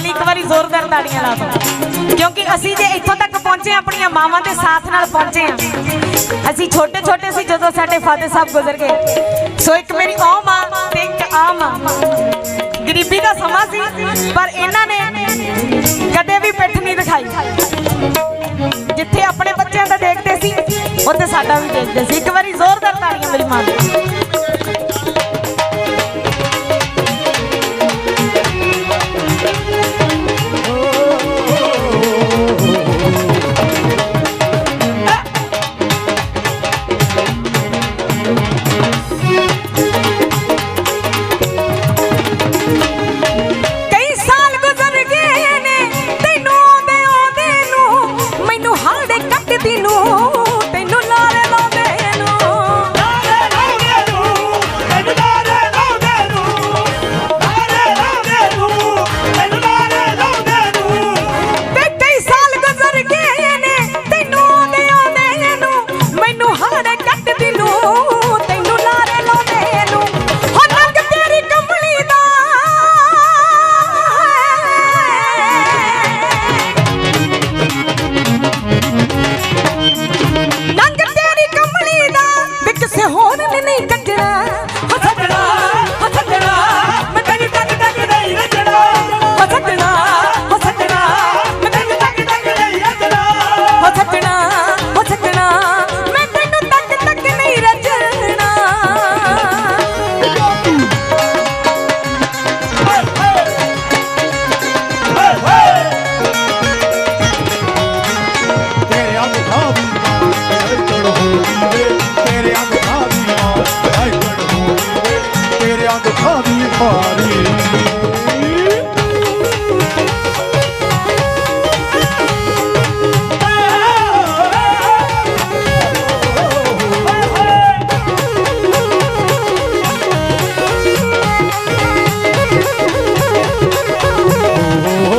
ਲਈ ਇੱਕ ਵਾਰੀ ਜ਼ੋਰਦਾਰ ਤਾੜੀਆਂ ਲਾ ਦਿਓ। ਕਿਉਂਕਿ ਅਸੀਂ ਜੇ ਇੱਥੋਂ ਤੱਕ ਪਹੁੰਚੇ ਆਪਣੀਆਂ ਮਾਵਾਂ ਦੇ ਸਾਥ ਨਾਲ ਪਹੁੰਚੇ ਹਾਂ। ਅਸੀਂ ਛੋਟੇ ਛੋਟੇ ਸੀ ਜਦੋਂ ਸਾਡੇ ਫਾਦਰ ਸਾਹਿਬ ਗੁਜ਼ਰ ਗਏ। ਸੋ ਇੱਕ ਮੇਰੀ ਉਹ ਮਾਂ ਤੇ ਇੱਕ ਆ ਮਾਂ। ਗਰੀਬੀ ਦਾ ਸਮਾਂ ਸੀ, ਪਰ ਇਹਨਾਂ ਨੇ ਕਦੇ ਵੀ ਪਿੱਠ ਨਹੀਂ ਦਿਖਾਈ। ਜਿੱਥੇ ਆਪਣੇ ਬੱਚਿਆਂ ਦਾ ਦੇਖਦੇ ਸੀ, ਉੱਥੇ ਸਾਡਾ ਵੀ ਦੇਖਦੇ ਸੀ। ਇੱਕ ਵਾਰੀ ਜ਼ੋਰਦਾਰ ਤਾੜੀਆਂ ਮੇਰੀ ਮਾਂ ਲਈ ਗਏ ਹੋਵੇ ਤੇਰੇ ਅੰਗ ਹੋਵੇ ਤੇਰੇ ਅੰਗ ਖਾਦੀ